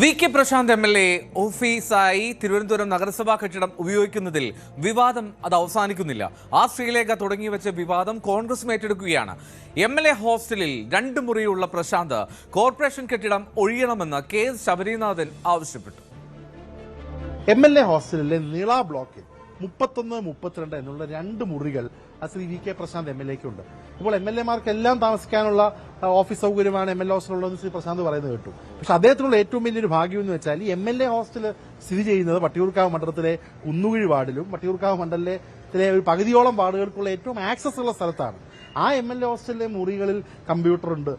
V K Prashanth M L A ഓഫീസായി Thiruvananthapuram നഗരസഭാ കെട്ടിടം ഉപയോഗിക്കുന്നതിൽ വിവാദം അത് അവസാനിക്കുന്നില്ല. ആ ശ്രീലേഖ തുടങ്ങി വെച്ച വിവാദം കോൺഗ്രസ് ഏറ്റെടുക്കുകയാണ്. എം എൽ എ ഹോസ്റ്റലിൽ രണ്ട് മുറിയുള്ള പ്രശാന്ത് കോർപ്പറേഷൻ കെട്ടിടം ഒഴിയണമെന്ന് കെ എസ് ശബരിനാഥൻ ആവശ്യപ്പെട്ടു. എം എൽ എ ഹോസ്റ്റലിലെ നീള ബ്ലോക്കിൽ മുപ്പത്തൊന്ന് മുപ്പത്തിരണ്ട് എന്നുള്ള രണ്ട് മുറികൾ Shri V K Prashanth M L എക്കുണ്ട് ഇപ്പോൾ എം എൽ എമാർക്ക് എല്ലാം താമസിക്കാനുള്ള ഓഫീസ് സൗകര്യമാണ് എം എൽ എ ഹോസ്റ്റലുള്ളതെന്ന് ശ്രീ പ്രശാന്ത് പറയുന്നത് കേട്ടു. പക്ഷെ അദ്ദേഹത്തിനുള്ള ഏറ്റവും വലിയൊരു ഭാഗ്യം എന്ന് വെച്ചാൽ ഈ എം എൽ എ ഹോസ്റ്റൽ സ്ഥിതി ചെയ്യുന്നത് വട്ടിയൂർക്കാവ് മണ്ഡലത്തിലെ കുന്നുകുഴി വാർഡിലും വട്ടിയൂർക്കാവ് മണ്ഡലത്തിലെ ഒരു പകുതിയോളം വാർഡുകൾക്കുള്ള ഏറ്റവും ആക്സസ് ഉള്ള സ്ഥലത്താണ്. ആ എം എൽ എ ഹോസ്റ്റലിലെ മുറികളിൽ കമ്പ്യൂട്ടറുണ്ട്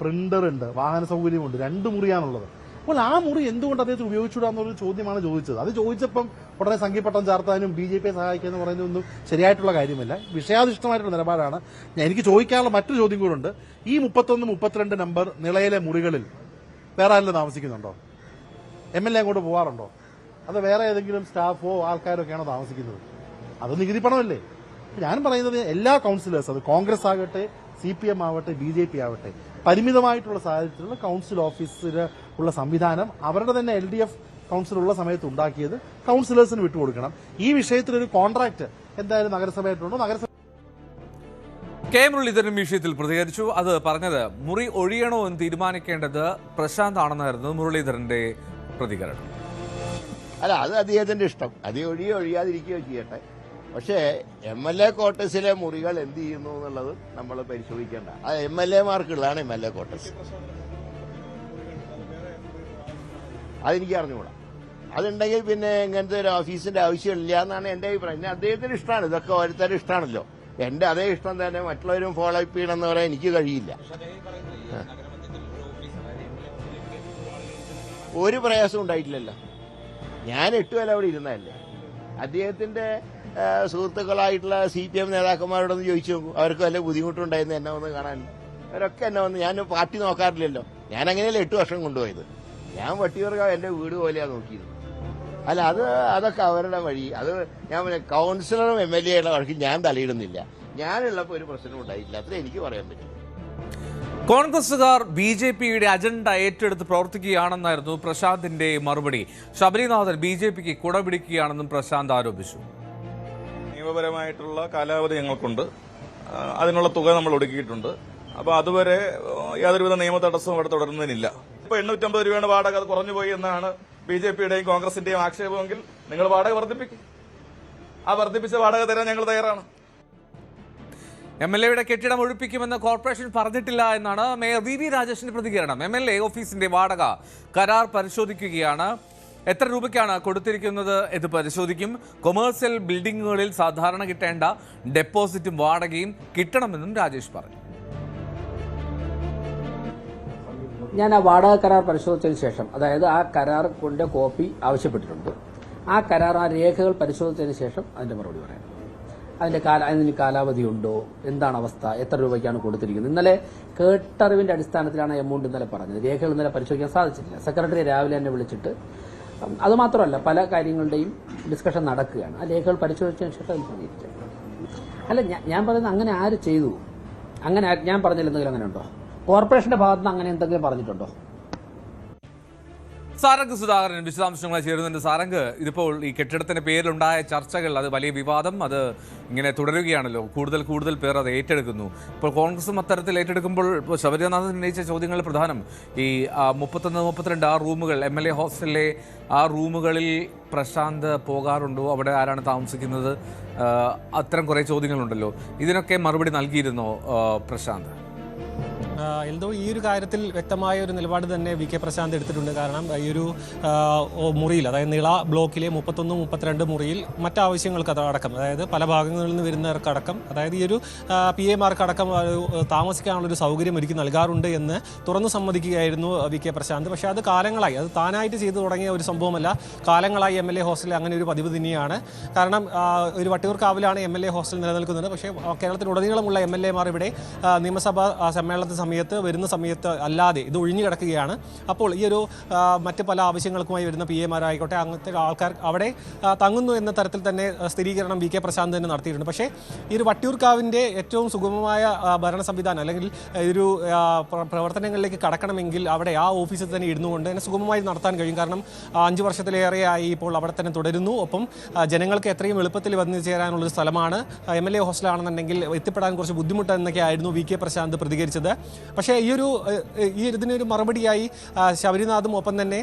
പ്രിന്ററുണ്ട് വാഹന സൗകര്യമുണ്ട്. രണ്ട് മുറിയാണുള്ളത്. അപ്പോൾ ആ മുറി എന്തുകൊണ്ട് അദ്ദേഹത്തിന് ഉപയോഗിച്ചുകൂടാന്നൊരു ചോദ്യമാണ് ചോദിച്ചത്. അത് ചോദിച്ചപ്പം ഉടനെ സംഘീപട്ടം ചാർത്താനും ബി ജെ പിയെ സഹായിക്കുക പറയുന്നതൊന്നും ശരിയായിട്ടുള്ള കാര്യമല്ല. വിഷയാധിഷ്ഠമായിട്ടുള്ള നിലപാടാണ്. എനിക്ക് ചോദിക്കാനുള്ള മറ്റൊരു ചോദ്യം കൂടെ ഈ മുപ്പത്തൊന്ന് മുപ്പത്തിരണ്ട് നമ്പർ നിളയിലെ മുറികളിൽ വേറെ ആരെങ്കിലും താമസിക്കുന്നുണ്ടോ? എം എൽ എ അങ്ങോട്ട് പോവാറുണ്ടോ? അത് വേറെ ഏതെങ്കിലും സ്റ്റാഫോ ആൾക്കാരോ ഒക്കെയാണോ താമസിക്കുന്നത്? അത് നികുതി പണമല്ലേ? ഞാൻ പറയുന്നത് എല്ലാ കൗൺസിലേഴ്സ് അത് കോൺഗ്രസ് ആകട്ടെ സി പി എം ആവട്ടെ ബി ജെ പി ആവട്ടെ പരിമിതമായിട്ടുള്ള സാഹചര്യത്തിലുള്ള കൗൺസിൽ ഓഫീസിൽ ഉള്ള സംവിധാനം അവരുടെ തന്നെ എൽ ഡി എഫ് കൗൺസിൽ ഉള്ള സമയത്ത് ഉണ്ടാക്കിയത് കൗൺസിലേഴ്സിന് വിട്ടുകൊടുക്കണം. ഈ വിഷയത്തിൽ ഒരു കോൺട്രാക്ട് എന്തായാലും നഗരസഭയായിട്ടുണ്ടോ? നഗരസഭ കെ മുരളീധരൻ വിഷയത്തിൽ പ്രതികരിച്ചു. അത് പറഞ്ഞത് മുറി ഒഴിയണോ എന്ന് തീരുമാനിക്കേണ്ടത് പ്രശാന്ത് ആണെന്നായിരുന്നു മുരളീധരന്റെ പ്രതികരണം. അല്ല അത് അദ്ദേഹത്തിന്റെ ഇഷ്ടം. അത് ഒഴിയോ ഒഴിയാതിരിക്കുകയോ ചെയ്യട്ടെ. പക്ഷേ എം എൽ എ കോട്ടേഴ്സിലെ മുറികൾ എന്ത് ചെയ്യുന്നു എന്നുള്ളത് നമ്മൾ പരിശോധിക്കേണ്ട. അത് എം എൽ എമാർക്കുള്ളതാണ് എം എൽ എ ക്വാർട്ടേഴ്സ് അതെനിക്ക് അറിഞ്ഞുകൂടാ. അതുണ്ടെങ്കിൽ പിന്നെ ഇങ്ങനത്തെ ഒരു ഓഫീസിന്റെ ആവശ്യമില്ല എന്നാണ് എന്റെ അഭിപ്രായം. പിന്നെ അദ്ദേഹത്തിന് ഇഷ്ടമാണ് ഇതൊക്കെ ഓരോരുത്തരും ഇഷ്ടമാണല്ലോ എന്റെ അതേ ഇഷ്ടം തന്നെ മറ്റുള്ളവരും ഫോളോ അപ്പ് ചെയ്യണമെന്ന് പറയാൻ എനിക്ക് കഴിയില്ല. ഒരു പ്രയാസം ഉണ്ടായിട്ടില്ലല്ലോ. ഞാൻ എട്ട് കൊല്ലം അവിടെ ഇരുന്നതല്ലേ. അദ്ദേഹത്തിന്റെ സുഹൃത്തുക്കളായിട്ടുള്ള സി പി എം നേതാക്കന്മാരോടൊന്ന് ചോദിച്ചു അവർക്ക് വല്ല ബുദ്ധിമുട്ടുണ്ടായിരുന്നു എന്നെ ഒന്ന് കാണാൻ? അവരൊക്കെ എന്നെ വന്ന് ഞാൻ പാർട്ടി നോക്കാറില്ലല്ലോ. ഞാൻ അങ്ങനെയല്ലേ എട്ട് വർഷം കൊണ്ടുപോയത്? ഞാൻ വട്ടിയൂർക്കാവ് എന്റെ വീട് പോലെയാണ് നോക്കിയത്. അല്ല അത് അതൊക്കെ അവരുടെ വഴി. അത് ഞാൻ കൗൺസിലറും എം എൽ എയുടെ വഴക്ക് ഞാൻ തലയിടുന്നില്ല. ഞാനുള്ളപ്പോൾ ഒരു പ്രശ്നം ഉണ്ടായില്ല അത്ര എനിക്ക് പറയാൻ പറ്റും. കോൺഗ്രസുകാർ ബി ജെ പിയുടെ അജണ്ട ഏറ്റെടുത്ത് പ്രവർത്തിക്കുകയാണെന്നായിരുന്നു പ്രശാന്തിന്റെ മറുപടി. ശബരിനാഥൻ ബി ജെ പിക്ക് കുടപിടിക്കുകയാണെന്നും പ്രശാന്ത് ആരോപിച്ചു. നിയമപരമായിട്ടുള്ള കാലാവധി ഞങ്ങൾക്കുണ്ട്. അതിനുള്ള തുക നമ്മൾ ഒടുക്കിയിട്ടുണ്ട്. അപ്പോൾ അതുവരെ യാതൊരുവിധ നിയമ തടസ്സവും അവിടെ തുടരുന്നതിനില്ല. ഇപ്പോൾ എണ്ണൂറ്റമ്പത് രൂപയാണ് വാടക അത് കുറഞ്ഞു പോയി എന്നാണ് ബി ജെ പിയുടെയും കോൺഗ്രസിന്റെയും ആക്ഷേപമെങ്കിൽ നിങ്ങൾ വാടക വർദ്ധിപ്പിക്കും. ആ വർദ്ധിപ്പിച്ച വാടക തരാൻ ഞങ്ങൾ തയ്യാറാണ്. എം എൽ എയുടെ കെട്ടിടം ഒഴിപ്പിക്കുമെന്ന് കോർപ്പറേഷൻ പറഞ്ഞിട്ടില്ല എന്നാണ് മേയർ വി വി രാജേഷിന്റെ പ്രതികരണം. എം എൽ എ ഓഫീസിന്റെ വാടക കരാർ പരിശോധിക്കുകയാണ്. എത്ര രൂപയ്ക്കാണ് കൊടുത്തിരിക്കുന്നത് ഇത് പരിശോധിക്കും. കൊമേഴ്സ്യൽ ബിൽഡിങ്ങുകളിൽ സാധാരണ കിട്ടേണ്ട ഡെപ്പോസിറ്റും വാടകയും കിട്ടണമെന്നും രാജേഷ് പറഞ്ഞു. ഞാൻ ആ വാടക കരാർ പരിശോധിച്ചതിന് ശേഷം അതായത് ആ കരാർ കൊണ്ട് കോപ്പി ആവശ്യപ്പെട്ടിട്ടുണ്ട്. ആ കരാർ ആ രേഖകൾ പരിശോധിച്ചതിന് ശേഷം അതിന്റെ മറുപടി പറയാം. അതിന്റെ കാല അതിന് കാലാവധി ഉണ്ടോ? എന്താണ് അവസ്ഥ? എത്ര രൂപയ്ക്കാണ് കൊടുത്തിരിക്കുന്നത്? ഇന്നലെ കേട്ടറിവിന്റെ അടിസ്ഥാനത്തിലാണ് എമൗണ്ട് ഇന്നലെ പറഞ്ഞത്. രേഖകൾ ഇന്നലെ പരിശോധിക്കാൻ സാധിച്ചില്ല സെക്രട്ടറി രാവിലെ തന്നെ വിളിച്ചിട്ട് അതുമാത്രമല്ല അത് മാത്രമല്ല പല കാര്യങ്ങളുടെയും ഡിസ്കഷൻ നടക്കുകയാണ്. ആ രേഖകൾ പരിശോധിച്ചതിന് ശേഷം അതിൽ അല്ല ഞാൻ പറയുന്നത് അങ്ങനെ ആര് ചെയ്തു? അങ്ങനെ ഞാൻ പറഞ്ഞില്ല എന്തെങ്കിലും അങ്ങനെ ഉണ്ടോ? കോർപ്പറേഷന്റെ ഭാഗത്ത് നിന്ന് അങ്ങനെ എന്തെങ്കിലും പറഞ്ഞിട്ടുണ്ടോ? സാരംഗ് സുധാകരൻ വിശദാംശങ്ങളായി ചേരുന്നുണ്ട്. സാരംഗ് ഇതിപ്പോൾ ഈ കെട്ടിടത്തിന്റെ പേരിലുണ്ടായ ചർച്ചകൾ അത് വലിയ വിവാദം അത് ഇങ്ങനെ തുടരുകയാണല്ലോ. കൂടുതൽ കൂടുതൽ പേർ അത് ഏറ്റെടുക്കുന്നു. ഇപ്പോൾ കോൺഗ്രസും അത്തരത്തിൽ ഏറ്റെടുക്കുമ്പോൾ ഇപ്പോൾ ശബരിനാഥൻ ഉന്നയിച്ച ചോദ്യങ്ങൾ പ്രധാനം. ഈ മുപ്പത്തൊന്ന് മുപ്പത്തിരണ്ട് ആ റൂമുകൾ എം എൽ എ ഹോസ്റ്റലിലെ ആ റൂമുകളിൽ പ്രശാന്ത് പോകാറുണ്ടോ? അവിടെ ആരാണ് താമസിക്കുന്നത്? അത്തരം കുറേ ചോദ്യങ്ങളുണ്ടല്ലോ. ഇതിനൊക്കെ മറുപടി നൽകിയിരുന്നോ പ്രശാന്ത്? എൽദോ ഈ ഒരു കാര്യത്തിൽ വ്യക്തമായ ഒരു നിലപാട് തന്നെ വി കെ പ്രശാന്ത് എടുത്തിട്ടുണ്ട്. കാരണം ഈ ഒരു മുറിയിൽ അതായത് നിള ബ്ലോക്കിലെ മുപ്പത്തൊന്ന് മുപ്പത്തിരണ്ട് മുറിയിൽ മറ്റാവശ്യങ്ങൾക്ക് അടക്കം അതായത് പല ഭാഗങ്ങളിൽ നിന്ന് വരുന്നവർക്കടക്കം അതായത് ഈ ഒരു പി എമാർക്കടക്കം താമസിക്കാനുള്ള ഒരു സൗകര്യം ഒരുക്കി നൽകാറുണ്ട് എന്ന് തുറന്നു സമ്മതിക്കുകയായിരുന്നു വി കെ പ്രശാന്ത്. പക്ഷേ അത് കാലങ്ങളായി അത് താനായിട്ട് ചെയ്തു തുടങ്ങിയ ഒരു സംഭവമല്ല. കാലങ്ങളായി എം എൽ എ ഹോസ്റ്റലിൽ അങ്ങനെ ഒരു പതിവ് തന്നെയാണ്. കാരണം ഒരു വട്ടിയൂർക്കാവിലാണ് എം എൽ എ ഹോസ്റ്റൽ നിലനിൽക്കുന്നത്. പക്ഷേ കേരളത്തിലുടനീളമുള്ള എം എൽ എമാർ ഇവിടെ നിയമസഭാ സമ്മേളനത്തിൽ സമയത്ത് വരുന്ന സമയത്ത് അല്ലാതെ ഇത് ഒഴിഞ്ഞു കിടക്കുകയാണ്. അപ്പോൾ ഈ ഒരു മറ്റ് പല ആവശ്യങ്ങൾക്കുമായി വരുന്ന പി എമാരായിക്കോട്ടെ അങ്ങനത്തെ ആൾക്കാർ അവിടെ തങ്ങുന്നു എന്ന തരത്തിൽ തന്നെ സ്ഥിരീകരണം വി കെ പ്രശാന്ത് തന്നെ നടത്തിയിട്ടുണ്ട്. പക്ഷേ ഈ ഒരു വട്ടിയൂർക്കാവിന്റെ ഏറ്റവും സുഗമമായ ഭരണ സംവിധാനം അല്ലെങ്കിൽ ഒരു പ്രവർത്തനങ്ങളിലേക്ക് കടക്കണമെങ്കിൽ അവിടെ ആ ഓഫീസിൽ തന്നെ ഇരുന്നു കൊണ്ട് തന്നെ സുഗമമായി നടത്താൻ കഴിയും. കാരണം അഞ്ച് വർഷത്തിലേറെയായി ഇപ്പോൾ അവിടെ തന്നെ തുടരുന്നു. ഒപ്പം ജനങ്ങൾക്ക് എത്രയും എളുപ്പത്തിൽ വന്നു ചേരാനുള്ളൊരു സ്ഥലമാണ്. എം എൽ എ ഹോസ്റ്റലാണെന്നുണ്ടെങ്കിൽ എത്തിപ്പെടാൻ കുറച്ച് ബുദ്ധിമുട്ട് എന്നൊക്കെ ആയിരുന്നു വി കെ പ്രശാന്ത് പ്രതികരിച്ചത്. പക്ഷേ ഈ ഒരു ഈ ഇതിനൊരു മറുപടിയായി ശബരിനാഥും ഒപ്പം തന്നെ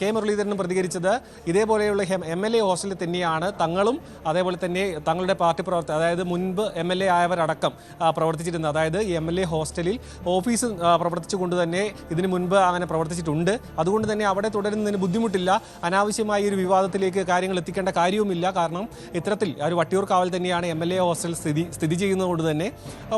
കെ മുരളീധരനും പ്രതികരിച്ചത് ഇതേപോലെയുള്ള എം എൽ എ ഹോസ്റ്റലിൽ തന്നെയാണ് തങ്ങളും അതേപോലെ തന്നെ തങ്ങളുടെ പാർട്ടി പ്രവർത്തകർ അതായത് മുൻപ് എം എൽ എ ആയവരടക്കം പ്രവർത്തിച്ചിരുന്നത്. അതായത് ഈ എം എൽ എ ഹോസ്റ്റലിൽ ഓഫീസ് പ്രവർത്തിച്ചു പ്രവർത്തിച്ചുകൊണ്ട് തന്നെ ഇതിനു മുൻപ് അങ്ങനെ പ്രവർത്തിച്ചിട്ടുണ്ട്. അതുകൊണ്ട് തന്നെ അവിടെ തുടരുന്നതിന് ബുദ്ധിമുട്ടില്ല. അനാവശ്യമായ ഒരു വിവാദത്തിലേക്ക് കാര്യങ്ങൾ എത്തിക്കേണ്ട കാര്യവുമില്ല. കാരണം ഇത്തരത്തിൽ ഒരു വട്ടിയൂർ കാവൽ തന്നെയാണ് എം എൽ എ ഹോസ്റ്റൽ സ്ഥിതി സ്ഥിതി ചെയ്യുന്നതുകൊണ്ട് തന്നെ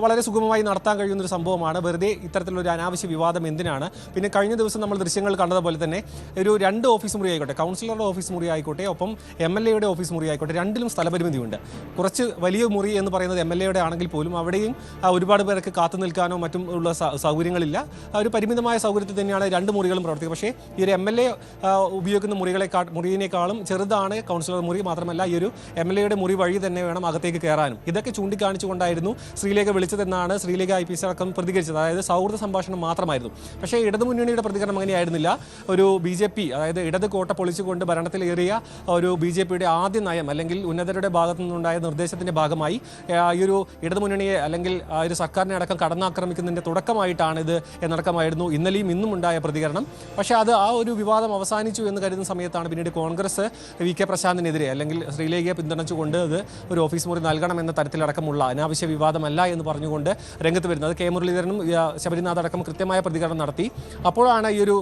വളരെ സുഗമമായി നടത്താൻ കഴിയുന്ന ഒരു സംഭവമാണ്. വെറുതെ ഇത്തരത്തിലുള്ള ഒരു അനാവശ്യ വിവാദം എന്തിനാണ്? പിന്നെ കഴിഞ്ഞ ദിവസം നമ്മൾ ദൃശ്യങ്ങൾ കണ്ടതുപോലെ തന്നെ ഒരു രണ്ട് ഓഫീസ് മുറി ആയിക്കോട്ടെ കൗൺസിലറുടെ ഓഫീസ് മുറി ആയിക്കോട്ടെ ഒപ്പം എം എൽ എയുടെ ഓഫീസ് മുറി ആയിക്കോട്ടെ രണ്ടിലും സ്ഥലപരിമിതിയുണ്ട്. കുറച്ച് വലിയ മുറി എന്ന് പറയുന്നത് എം എൽ എയുടെ ആണെങ്കിൽ പോലും അവിടെയും ഒരുപാട് പേർക്ക് കാത്തു നിൽക്കാനോ മറ്റും ഉള്ള സൗകര്യങ്ങളില്ല. ഒരു പരിമിതമായ സൗകര്യത്തിൽ തന്നെയാണ് രണ്ട് മുറികളും പ്രവർത്തിക്കുന്നത്. പക്ഷേ ഈ ഒരു എം എൽ എ ഉപയോഗിക്കുന്ന മുറികളെക്കാ മുറിയിനേക്കാളും ചെറുതാണ് കൗൺസിലർ മുറി. മാത്രമല്ല ഈ ഒരു എം എൽ എയുടെ മുറി വഴി തന്നെ വേണം അകത്തേക്ക് കയറാനും. ഇതൊക്കെ ചൂണ്ടിക്കാണിച്ചുകൊണ്ടായിരുന്നു ശ്രീലേഖ വിളിച്ചതെന്നാണ് ശ്രീലേഖ ഐ പി സി അടക്കം പ്രതികരിച്ചത്. അതായത് സൗഹൃദ സംഭാഷണം മാത്രമായിരുന്നു. പക്ഷേ ഇടതുമുന്നണിയുടെ പ്രതികരണം അങ്ങനെയായിരുന്നില്ല. ഒരു ബി ജെ പി അതായത് ഇടത് കോട്ട പൊളിച്ചുകൊണ്ട് ഭരണത്തിലേറിയ ഒരു ബി ജെ പിയുടെ ആദ്യ നയം അല്ലെങ്കിൽ ഉന്നതരുടെ ഭാഗത്തു നിന്നുണ്ടായ നിർദ്ദേശത്തിന്റെ ഭാഗമായി ഈ ഒരു ഇടതുമുന്നണിയെ അല്ലെങ്കിൽ ആ ഒരു സർക്കാരിനെ അടക്കം കടന്നാക്രമിക്കുന്നതിന്റെ തുടക്കമായിട്ടാണ് ഇത് എന്നടക്കമായിരുന്നു ഇന്നലെയും ഇന്നും ഉണ്ടായ പ്രതികരണം. പക്ഷേ അത് ആ ഒരു വിവാദം അവസാനിച്ചു എന്ന് കരുതുന്ന സമയത്താണ് പിന്നീട് കോൺഗ്രസ് വി കെ പ്രശാന്തിനെതിരെ അല്ലെങ്കിൽ ശ്രീലേഖയെ പിന്തുണച്ചുകൊണ്ട് അത് ഒരു ഓഫീസ് മുറി നൽകണം എന്ന തരത്തിലടക്കമുള്ള അനാവശ്യ വിവാദമല്ല എന്ന് പറഞ്ഞുകൊണ്ട് രംഗത്ത് വരുന്നത്. കെ മുരളീധരനും ശബരിനാഥ് അടക്കം കൃത്യമായ പ്രതികരണം നടത്തി. അപ്പോഴാണ് ഈ ഒരു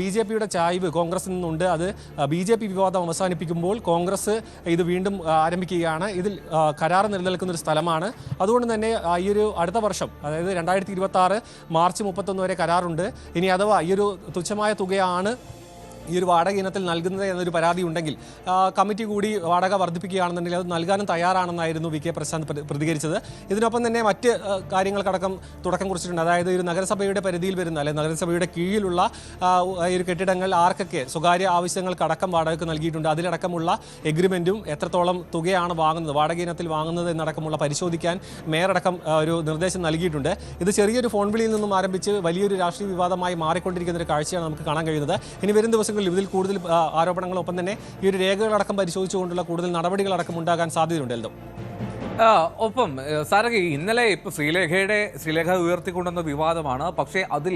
ബി ജെ പിയുടെ ചായ്വ് കോൺഗ്രസിൽ നിന്നുണ്ട്. അത് ബി ജെ പി വിവാദം അവസാനിപ്പിക്കുമ്പോൾ കോൺഗ്രസ് ഇത് വീണ്ടും ആരംഭിക്കുകയാണ്. ഇതിൽ കരാർ നിലനിൽക്കുന്ന ഒരു സ്ഥലമാണ്. അതുകൊണ്ട് തന്നെ ഈ ഒരു അടുത്ത വർഷം അതായത് രണ്ടായിരത്തി ഇരുപത്തി ആറ് മാർച്ച് മുപ്പത്തൊന്ന് വരെ കരാറുണ്ട്. ഇനി അഥവാ ഈ ഒരു തുച്ഛമായ തുകയാണ് ഈ ഒരു വാടക ഇനത്തിൽ നൽകുന്നത് എന്നൊരു പരാതി ഉണ്ടെങ്കിൽ കമ്മിറ്റി കൂടി വാടക വർദ്ധിപ്പിക്കുകയാണെന്നുണ്ടെങ്കിൽ അത് നൽകാനും തയ്യാറാണെന്നായിരുന്നു വി കെ പ്രശാന്ത് പ്രതികരിച്ചത്. ഇതിനൊപ്പം തന്നെ മറ്റ് കാര്യങ്ങൾക്കടക്കം തുടക്കം കുറിച്ചിട്ടുണ്ട്. അതായത് ഒരു നഗരസഭയുടെ പരിധിയിൽ വരുന്ന അല്ലെങ്കിൽ നഗരസഭയുടെ കീഴിലുള്ള ഒരു കെട്ടിടങ്ങൾ ആർക്കൊക്കെ സ്വകാര്യ ആവശ്യങ്ങൾക്കടക്കം വാടകയ്ക്ക് നൽകിയിട്ടുണ്ട്. അതിലടക്കമുള്ള എഗ്രിമെന്റും എത്രത്തോളം തുകയാണ് വാങ്ങുന്നത് വാടക ഇനത്തിൽ വാങ്ങുന്നത് എന്നടക്കമുള്ള പരിശോധിക്കാൻ മേയറടക്കം ഒരു നിർദ്ദേശം നൽകിയിട്ടുണ്ട്. ഇത് ചെറിയൊരു ഫോൺ വിളിയിൽ നിന്നും ആരംഭിച്ച് വലിയൊരു രാഷ്ട്രീയ വിവാദമായി മാറിക്കൊണ്ടിരിക്കുന്ന ഒരു കാഴ്ചയാണ് നമുക്ക് കാണാൻ കഴിയുന്നത്. ഇനി വരും ദിവസങ്ങളിൽ ഇതിൽ കൂടുതൽ ആരോപണങ്ങൾ ആരോപണങ്ങളൊപ്പം തന്നെ ഈ ഒരു രേഖകളടക്കം പരിശോധിച്ചുകൊണ്ടുള്ള കൂടുതൽ നടപടികളടക്കം ഉണ്ടാകാൻ സാധ്യതയുണ്ട് എൽദോ. ഒപ്പം സാരംഗി ഇന്നലെ ഇപ്പൊ ശ്രീലേഖയുടെ ശ്രീലേഖ ഉയർത്തിക്കൊണ്ടുവന്ന വിവാദമാണ്. പക്ഷേ അതിൽ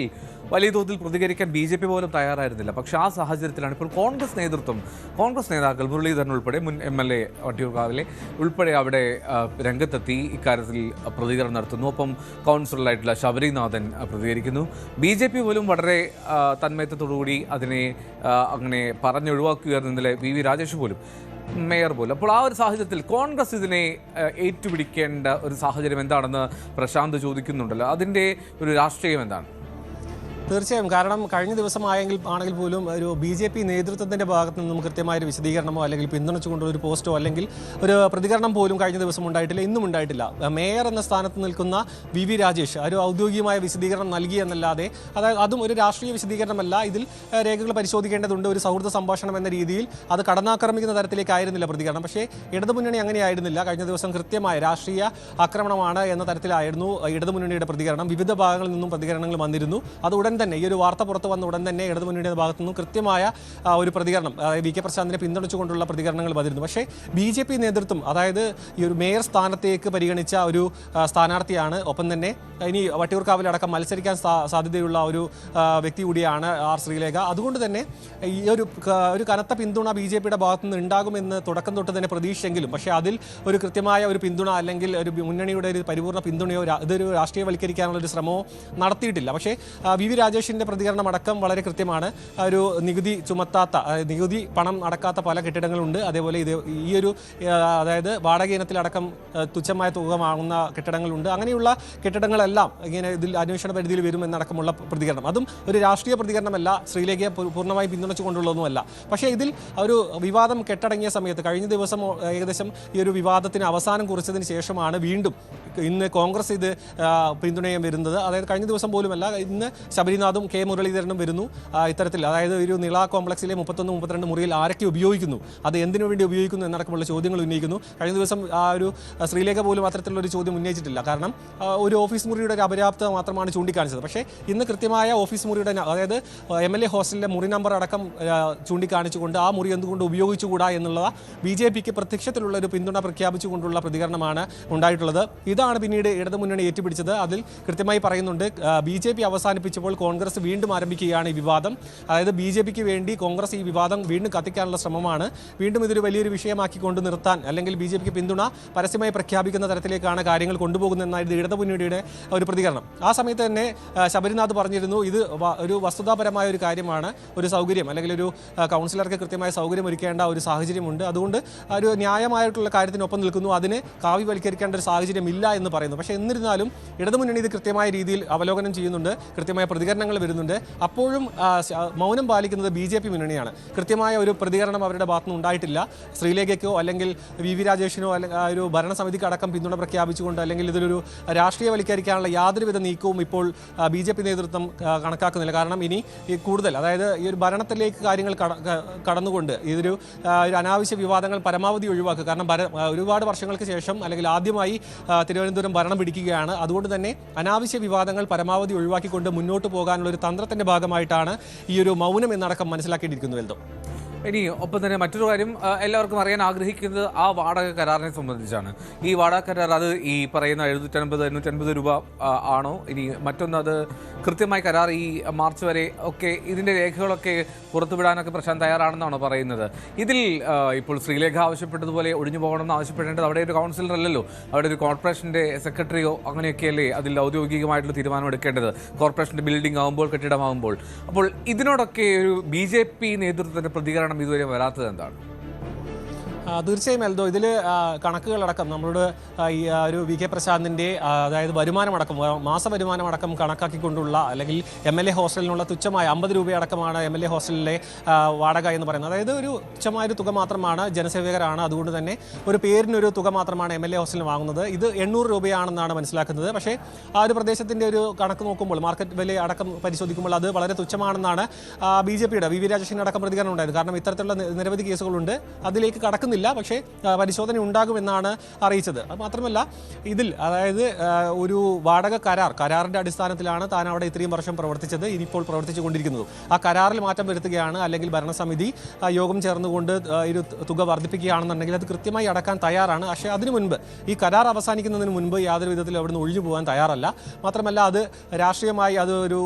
വലിയ തോതിൽ പ്രതികരിക്കാൻ ബി ജെ പി പോലും തയ്യാറായിരുന്നില്ല. പക്ഷേ ആ സാഹചര്യത്തിലാണ് ഇപ്പോൾ കോൺഗ്രസ് നേതൃത്വം കോൺഗ്രസ് നേതാക്കൾ മുരളീധരൻ ഉൾപ്പെടെ മുൻ എം എൽ എ വട്ടിയൂർക്കാവിലെ ഉൾപ്പെടെ അവിടെ രംഗത്തെത്തി ഇക്കാര്യത്തിൽ പ്രതികരണം നടത്തുന്നു. ഒപ്പം കൗൺസിലറായിട്ടുള്ള ശബരിനാഥൻ പ്രതികരിക്കുന്നു. ബി ജെ പി പോലും വളരെ തന്മയത്വത്തോടുകൂടി അതിനെ അങ്ങനെ പറഞ്ഞൊഴിവാക്കുകയായിരുന്നു. ഇന്നലെ വി വി രാജേഷ് പോലും മേയർ പോലും. അപ്പോൾ ആ ഒരു സാഹചര്യത്തിൽ കോൺഗ്രസ് ഇതിനെ ഏറ്റുപിടിക്കേണ്ട ഒരു സാഹചര്യം എന്താണെന്ന് പ്രശാന്ത് ചോദിക്കുന്നുണ്ടല്ലോ. അതിന്റെ ഒരു രാഷ്ട്രീയം എന്താണ്? തീർച്ചയായും. കാരണം കഴിഞ്ഞ ദിവസമായെങ്കിൽ ആണെങ്കിൽ പോലും ഒരു ബി ജെ പി നേതൃത്വത്തിന്റെ ഭാഗത്ത് നിന്നും കൃത്യമായ ഒരു വിശദീകരണമോ അല്ലെങ്കിൽ പിന്തുണച്ചുകൊണ്ടുള്ള ഒരു പോസ്റ്റോ അല്ലെങ്കിൽ ഒരു പ്രതികരണം പോലും കഴിഞ്ഞ ദിവസം ഉണ്ടായിട്ടില്ല ഇന്നും ഉണ്ടായിട്ടില്ല. മേയർ എന്ന സ്ഥാനത്ത് നിൽക്കുന്ന വി വി രാജേഷ് ഒരു ഔദ്യോഗികമായ വിശദീകരണം നൽകി എന്നല്ലാതെ അതായത് അതും ഒരു രാഷ്ട്രീയ വിശദീകരണമല്ല. ഇതിൽ രേഖകൾ പരിശോധിക്കേണ്ടതുണ്ട്. ഒരു സൗഹൃദ സംഭാഷണം എന്ന രീതിയിൽ അത് കടന്നാക്രമിക്കുന്ന തരത്തിലേക്കായിരുന്നില്ല പ്രതികരണം. പക്ഷേ ഇടതുമുന്നണി അങ്ങനെയായിരുന്നില്ല കഴിഞ്ഞ ദിവസം കൃത്യമായ രാഷ്ട്രീയ ആക്രമണമാണ് എന്ന തരത്തിലായിരുന്നു ഇടതുമുന്നണിയുടെ പ്രതികരണം. വിവിധ ഭാഗങ്ങളിൽ നിന്നും പ്രതികരണങ്ങൾ വന്നിരുന്നു. അത് ഉടൻ തന്നെ ഈ ഒരു വാർത്ത പുറത്തു വന്ന ഉടൻ തന്നെ ഇടതുമുന്നണിയുടെ ഭാഗത്തു നിന്നും കൃത്യമായ ഒരു പ്രതികരണം അതായത് വി കെ പ്രശാന്തിനെ പിന്തുണച്ചുകൊണ്ടുള്ള പ്രതികരണങ്ങൾ വന്നിരുന്നു. പക്ഷേ ബി ജെ പി നേതൃത്വം അതായത് ഈ ഒരു മേയർ സ്ഥാനത്തേക്ക് പരിഗണിച്ച ഒരു സ്ഥാനാർത്ഥിയാണ്. ഒപ്പം തന്നെ ഇനി വട്ടിയൂർക്കാവിലടക്കം മത്സരിക്കാൻ സാധ്യതയുള്ള ഒരു വ്യക്തി കൂടിയാണ് ആർ ശ്രീലേഖ. അതുകൊണ്ട് തന്നെ ഈ ഒരു ഒരു കനത്ത പിന്തുണ ബി ജെ പിയുടെ ഭാഗത്തു നിന്ന് ഉണ്ടാകുമെന്ന് തുടക്കം തൊട്ട് തന്നെ പ്രതീക്ഷിച്ചെങ്കിലും പക്ഷേ അതിൽ ഒരു കൃത്യമായ ഒരു പിന്തുണ അല്ലെങ്കിൽ ഒരു മുന്നണിയുടെ ഒരു പരിപൂർണ പിന്തുണയോ ഇതൊരു രാഷ്ട്രീയവൽക്കരിക്കാനുള്ള ഒരു ശ്രമമോ നടത്തിയിട്ടില്ല. പക്ഷേ വി വി രാജേഷിന്റെ പ്രതികരണം അടക്കം വളരെ കൃത്യമാണ്. ഒരു നികുതി ചുമത്താത്ത നികുതി പണം അടക്കാത്ത പല കെട്ടിടങ്ങളുണ്ട്. അതേപോലെ ഇത് ഈ ഒരു അതായത് വാടക ഇനത്തിലടക്കം തുച്ഛമായ തുക വാങ്ങുന്ന കെട്ടിടങ്ങളുണ്ട്. അങ്ങനെയുള്ള കെട്ടിടങ്ങളെല്ലാം ഇങ്ങനെ ഇതിൽ അന്വേഷണ പരിധിയിൽ വരുമെന്നടക്കമുള്ള പ്രതികരണം. അതും ഒരു രാഷ്ട്രീയ പ്രതികരണമല്ല ശ്രീലേഖയെ പൂർണമായി പിന്തുണച്ചുകൊണ്ടുള്ളതൊന്നുമല്ല. പക്ഷേ ഇതിൽ ഒരു വിവാദം കെട്ടടങ്ങിയ സമയത്ത് കഴിഞ്ഞ ദിവസം ഏകദേശം ഈ ഒരു വിവാദത്തിന് അവസാനം കുറിച്ചതിന് ശേഷമാണ് വീണ്ടും ഇന്ന് കോൺഗ്രസ് ഇത് പിന്തുണയും വരുന്നത്. അതായത് കഴിഞ്ഞ ദിവസം പോലുമല്ല ഇന്ന് ശബരിനാഥും കെ മുരളീധരനും വരുന്നു. ഇത്തരത്തിൽ അതായത് ഒരു നിള കോംപ്ലക്സിലെ മുപ്പത്തൊന്ന് മുപ്പത്തിരണ്ട് മുറിയിൽ ആരൊക്കെ ഉപയോഗിക്കുന്നു? അത് എന്തിനു വേണ്ടി ഉപയോഗിക്കുന്നു എന്നടക്കമുള്ള ചോദ്യങ്ങൾ ഉന്നയിക്കുന്നു. കഴിഞ്ഞ ദിവസം ആ ഒരു സ്ത്രീലേഖ പോലും അത്തരത്തിലുള്ള ഒരു ചോദ്യം ഉന്നയിച്ചിട്ടില്ല. കാരണം ഒരു ഓഫീസ് മുറിയുടെ ഒരു അപര്യാപ്തത മാത്രമാണ് ചൂണ്ടിക്കാണിച്ചത്. പക്ഷേ ഇന്ന് കൃത്യമായ ഓഫീസ് മുറിയുടെ അതായത് എം എൽ എ ഹോസ്റ്റലിലെ മുറി നമ്പർ അടക്കം ചൂണ്ടിക്കാണിച്ചുകൊണ്ട് ആ മുറി എന്തുകൊണ്ട് ഉപയോഗിച്ചുകൂടാ എന്നുള്ള ബി ജെ പിക്ക് പ്രത്യക്ഷത്തിലുള്ള ഒരു പിന്തുണ പ്രഖ്യാപിച്ചുകൊണ്ടുള്ള പ്രതികരണമാണ് ഉണ്ടായിട്ടുള്ളത്. ഇതാണ് പിന്നീട് ഇടതുമുന്നണി ഏറ്റുപിടിച്ചത്. അതിൽ കൃത്യമായി പറയുന്നുണ്ട് ബി ജെ പി അവസാനിപ്പിച്ചപ്പോൾ കോൺഗ്രസ് വീണ്ടും ആരംഭിക്കുകയാണ് ഈ വിവാദം. അതായത് ബി ജെ പിക്ക് വേണ്ടി കോൺഗ്രസ് ഈ വിവാദം വീണ്ടും കത്തിക്കാനുള്ള ശ്രമമാണ്. വീണ്ടും ഇതൊരു വലിയൊരു വിഷയമാക്കി കൊണ്ട് നിർത്താൻ അല്ലെങ്കിൽ ബി ജെ പിക്ക് പിന്തുണ പരസ്യമായി പ്രഖ്യാപിക്കുന്ന തരത്തിലേക്കാണ് കാര്യങ്ങൾ കൊണ്ടുപോകുന്നതെന്നായിരുന്നു ഇടതുമുന്നണിയുടെ ഒരു പ്രതികരണം. ആ സമയത്ത് തന്നെ ശബരിനാഥ് പറഞ്ഞിരുന്നു ഇത് ഒരു വസ്തുതാപരമായ ഒരു കാര്യമാണ് ഒരു സൗകര്യം അല്ലെങ്കിൽ ഒരു കൗൺസിലർക്ക് കൃത്യമായ സൗകര്യം ഒരുക്കേണ്ട ഒരു സാഹചര്യമുണ്ട്. അതുകൊണ്ട് ഒരു ന്യായമായിട്ടുള്ള കാര്യത്തിനൊപ്പം നിൽക്കുന്നു. അതിനെ കാവ്യവൽക്കരിക്കേണ്ട ഒരു സാഹചര്യം ഇല്ല എന്ന് പറയുന്നു. പക്ഷേ എന്നിരുന്നാലും ഇടതുമുന്നണി ഇത് കൃത്യമായ രീതിയിൽ അവലോകനം ചെയ്യുന്നുണ്ട്. കൃത്യമായ പ്രതികരണങ്ങൾ വരുന്നുണ്ട്. അപ്പോഴും മൗനം പാലിക്കുന്നത് ബി ജെ പി മുന്നണിയാണ്. കൃത്യമായ ഒരു പ്രതികരണം അവരുടെ ഭാഗത്തുനിന്ന് ഉണ്ടായിട്ടില്ല. ശ്രീലേഖയ്ക്കോ അല്ലെങ്കിൽ വി വി രാജേഷിനോ അല്ലെങ്കിൽ ഒരു ഭരണസമിതിക്ക് അടക്കം പിന്തുണ പ്രഖ്യാപിച്ചുകൊണ്ട് അല്ലെങ്കിൽ ഇതിലൊരു രാഷ്ട്രീയ വലിക്കരിക്കാനുള്ള യാതൊരുവിധ നീക്കവും ഇപ്പോൾ ബി ജെ പി നേതൃത്വം കണക്കാക്കുന്നില്ല. കാരണം ഇനി കൂടുതൽ അതായത് ഈ ഒരു ഭരണത്തിലേക്ക് കാര്യങ്ങൾ കടന്നുകൊണ്ട് ഇതൊരു ഒരു അനാവശ്യ വിവാദങ്ങൾ പരമാവധി ഒഴിവാക്കുക. കാരണം ഒരുപാട് വർഷങ്ങൾക്ക് ശേഷം അല്ലെങ്കിൽ ആദ്യമായി തിരുവനന്തപുരം ഭരണം പിടിക്കുകയാണ്. അതുകൊണ്ട് തന്നെ അനാവശ്യ വിവാദങ്ങൾ പരമാവധി ഒഴിവാക്കിക്കൊണ്ട് മുന്നോട്ട് പോകാനുള്ള ഒരു തന്ത്രത്തിന്റെ ഭാഗമായിട്ടാണ് ഈ ഒരു മൗനം എന്നടക്കം മനസ്സിലാക്കിയിരിക്കുന്നു എൽദോ. ഇനി ഒപ്പം തന്നെ മറ്റൊരു കാര്യം എല്ലാവർക്കും അറിയാൻ ആഗ്രഹിക്കുന്നത് ആ വാടക കരാറിനെ സംബന്ധിച്ചാണ്. ഈ വാടക കരാർ അത് ഈ പറയുന്ന എഴുന്നൂറ്റൻപത് എണ്ണൂറ്റൻപത് രൂപ ആണോ? ഇനി മറ്റൊന്ന് അത് കൃത്യമായി കരാർ ഈ മാർച്ച് വരെ ഒക്കെ ഇതിന്റെ രേഖകളൊക്കെ പുറത്തുവിടാനൊക്കെ പ്രശാന്ത് തയ്യാറാണെന്നാണോ പറയുന്നത്? ഇതിൽ ഇപ്പോൾ ശ്രീലേഖ ആവശ്യപ്പെട്ടതുപോലെ ഒഴിഞ്ഞു പോകണമെന്ന് ആവശ്യപ്പെടേണ്ടത് അവിടെ ഒരു കൗൺസിലർ അല്ലല്ലോ അവിടെ ഒരു കോർപ്പറേഷന്റെ സെക്രട്ടറിയോ അങ്ങനെയൊക്കെയല്ലേ അതിൽ ഔദ്യോഗികമായിട്ടുള്ള തീരുമാനം എടുക്കേണ്ടത്. കോർപ്പറേഷന്റെ ബിൽഡിംഗ് ആകുമ്പോൾ കെട്ടിടമാകുമ്പോൾ അപ്പോൾ ഇതിനോടൊക്കെ ഒരു ബി ജെ പി പ്രതികരണം ഇതുവരെ വരാത്തത് എന്താണ്? തീർച്ചയായും എൽദോ ഇതിൽ കണക്കുകളടക്കം നമ്മളോട് ഈ ഒരു വി കെ പ്രശാന്തിന്റെ അതായത് വരുമാനമടക്കം മാസ വരുമാനമടക്കം കണക്കാക്കിക്കൊണ്ടുള്ള അല്ലെങ്കിൽ എം എൽ എ ഹോസ്റ്റലിനുള്ള തുച്ഛമായ അമ്പത് രൂപയടക്കമാണ് എം എൽ എ ഹോസ്റ്റലിലെ വാടക എന്ന് പറയുന്നത്. അതായത് ഒരു തുച്ഛമായ ഒരു തുക മാത്രമാണ് ജനസേവകരാണ്. അതുകൊണ്ട് തന്നെ ഒരു പേരിനൊരു തുക മാത്രമാണ് എം എൽ എ ഹോസ്റ്റലിന് വാങ്ങുന്നത്. ഇത് എണ്ണൂറ് രൂപയാണെന്നാണ് മനസ്സിലാക്കുന്നത്. പക്ഷേ ആ ഒരു പ്രദേശത്തിന്റെ ഒരു കണക്ക് നോക്കുമ്പോൾ മാർക്കറ്റ് വില അടക്കം പരിശോധിക്കുമ്പോൾ അത് വളരെ തുച്ഛമാണെന്നാണ് ബി ജെ പിയുടെ വി വി രാജേഷിന്റെ അടക്കം പ്രതികരണം ഉണ്ടായത്. കാരണം ഇത്തരത്തിലുള്ള നിരവധി കേസുകളുണ്ട്. അതിലേക്ക് കടക്കുന്നില്ല പക്ഷേ പരിശോധന ഉണ്ടാകുമെന്നാണ് അറിയിച്ചത്. അത് മാത്രമല്ല ഇതിൽ അതായത് ഒരു വാടക കരാർ കരാറിന്റെ അടിസ്ഥാനത്തിലാണ് താൻ അവിടെ ഇത്രയും വർഷം പ്രവർത്തിച്ചത് ഇനിയിപ്പോൾ പ്രവർത്തിച്ചു കൊണ്ടിരിക്കുന്നത്. ആ കരാറിൽ മാറ്റം വരുത്തുകയാണ് അല്ലെങ്കിൽ ഭരണസമിതി യോഗം ചേർന്നുകൊണ്ട് ഒരു തുക വർദ്ധിപ്പിക്കുകയാണെന്നുണ്ടെങ്കിൽ അത് കൃത്യമായി അടക്കാൻ തയ്യാറാണ്. പക്ഷേ അതിനു മുൻപ് ഈ കരാർ അവസാനിക്കുന്നതിന് മുൻപ് യാതൊരു വിധത്തിലും അവിടുന്ന് ഒഴിഞ്ഞു പോകാൻ തയ്യാറല്ല. മാത്രമല്ല അത് രാഷ്ട്രീയമായി അത് ഒരു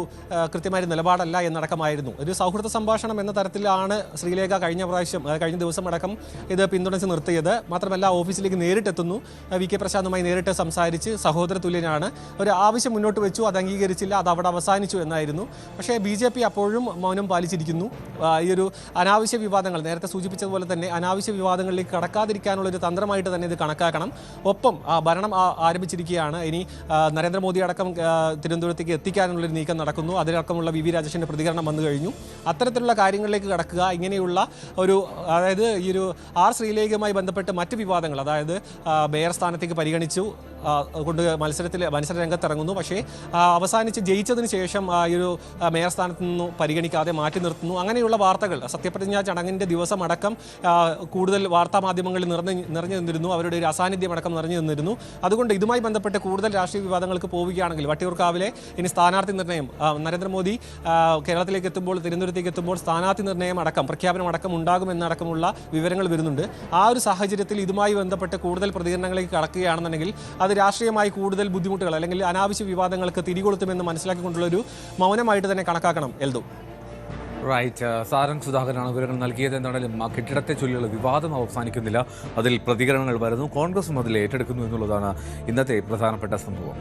കൃത്യമായ നിലപാടല്ല എന്നടക്കമായിരുന്നു. ഒരു സൗഹൃദ സംഭാഷണം എന്ന തരത്തിലാണ് ശ്രീലേഖ കഴിഞ്ഞ പ്രാവശ്യം കഴിഞ്ഞ ദിവസം അടക്കം ഇത് പിന്തുണച്ച് നിർത്തിയത്. മാത്രമല്ല ഓഫീസിലേക്ക് നേരിട്ടെത്തുന്നു. വി കെ പ്രശാന്തുമായി നേരിട്ട് സംസാരിച്ച് സഹോദര തുല്യനാണ്. ഒരു ആവശ്യം മുന്നോട്ട് വെച്ചു അത് അംഗീകരിച്ചില്ല അത് അവിടെ അവസാനിച്ചു എന്നായിരുന്നു. പക്ഷേ ബി ജെ പി അപ്പോഴും മൗനം പാലിച്ചിരിക്കുന്നു. ഈ ഒരു അനാവശ്യ വിവാദങ്ങൾ നേരത്തെ സൂചിപ്പിച്ചതുപോലെ തന്നെ അനാവശ്യ വിവാദങ്ങളിലേക്ക് കടക്കാതിരിക്കാനുള്ള ഒരു തന്ത്രമായിട്ട് തന്നെ ഇത് കണക്കാക്കണം. ഒപ്പം ഭരണം ആരംഭിച്ചിരിക്കുകയാണ്. ഇനി നരേന്ദ്രമോദി അടക്കം തിരുവനന്തപുരത്തേക്ക് എത്തിക്കാനുള്ളൊരു നീക്കം നടക്കുന്നു. അതിലടക്കമുള്ള വി വി രാജേഷിന്റെ പ്രതികരണം വന്നു കഴിഞ്ഞു. അത്തരത്തിലുള്ള കാര്യങ്ങളിലേക്ക് കടക്കുക ഇങ്ങനെയുള്ള ഒരു അതായത് ഈ ഒരു ആർ ശ്രീലേഖയുമായി ബന്ധപ്പെട്ട് മറ്റ് വിവാദങ്ങൾ അതായത് മേയർ സ്ഥാനത്തേക്ക് പരിഗണിച്ചു. കൊണ്ട് മത്സരത്തിൽ മത്സര രംഗത്തിറങ്ങുന്നു. പക്ഷേ അവസാനിച്ച് ജയിച്ചതിന് ശേഷം ഈ ഒരു മേയർ സ്ഥാനത്ത് നിന്നും പരിഗണിക്കാതെ മാറ്റി നിർത്തുന്നു. അങ്ങനെയുള്ള വാർത്തകൾ സത്യപ്രതിജ്ഞാ ചടങ്ങിന്റെ ദിവസം അടക്കം കൂടുതൽ വാർത്താ മാധ്യമങ്ങളിൽ നിറഞ്ഞ് നിറഞ്ഞു നിന്നിരുന്നു. അവരുടെ ഒരു അസാന്നിധ്യം അടക്കം നിറഞ്ഞു നിന്നിരുന്നു. അതുകൊണ്ട് ഇതുമായി ബന്ധപ്പെട്ട് കൂടുതൽ രാഷ്ട്രീയ വിവാദങ്ങൾക്ക് പോവുകയാണെങ്കിൽ വട്ടിയൂർക്കാവിലെ ഇനി സ്ഥാനാർത്ഥി നിർണയം നരേന്ദ്രമോദി കേരളത്തിലേക്ക് എത്തുമ്പോൾ തിരുവനന്തപുരത്തേക്ക് എത്തുമ്പോൾ സ്ഥാനാർത്ഥി നിർണയം അടക്കം പ്രഖ്യാപനം അടക്കം ഉണ്ടാകുമെന്നടക്കമുള്ള വിവരങ്ങൾ വരുന്നുണ്ട്. ആ ഒരു സാഹചര്യത്തിൽ ഇതുമായി ബന്ധപ്പെട്ട് കൂടുതൽ പ്രതികരണങ്ങളിലേക്ക് കടക്കുകയാണെന്നുണ്ടെങ്കിൽ അത് രാഷ്ട്രീയമായി കൂടുതൽ ബുദ്ധിമുട്ടുകൾ അല്ലെങ്കിൽ അനാവശ്യ വിവാദങ്ങൾക്ക് തിരികൊളുത്തുമെന്ന് മനസ്സിലാക്കിക്കൊണ്ടുള്ള ഒരു മൗനമായിട്ട് തന്നെ കണക്കാക്കണം എൽദു. റൈറ്റ് സാരംഗ് സുധാകരനാണ് വിവരങ്ങൾ നൽകിയത്. എന്താണെങ്കിലും ആ കെട്ടിടത്തെ ചൊല്ലിയുള്ള വിവാദം അവസാനിക്കുന്നില്ല. അതിൽ പ്രതികരണങ്ങൾ വരുന്നു. കോൺഗ്രസും അതിൽ ഏറ്റെടുക്കുന്നു എന്നുള്ളതാണ് ഇന്നത്തെ പ്രധാനപ്പെട്ട സംഭവം.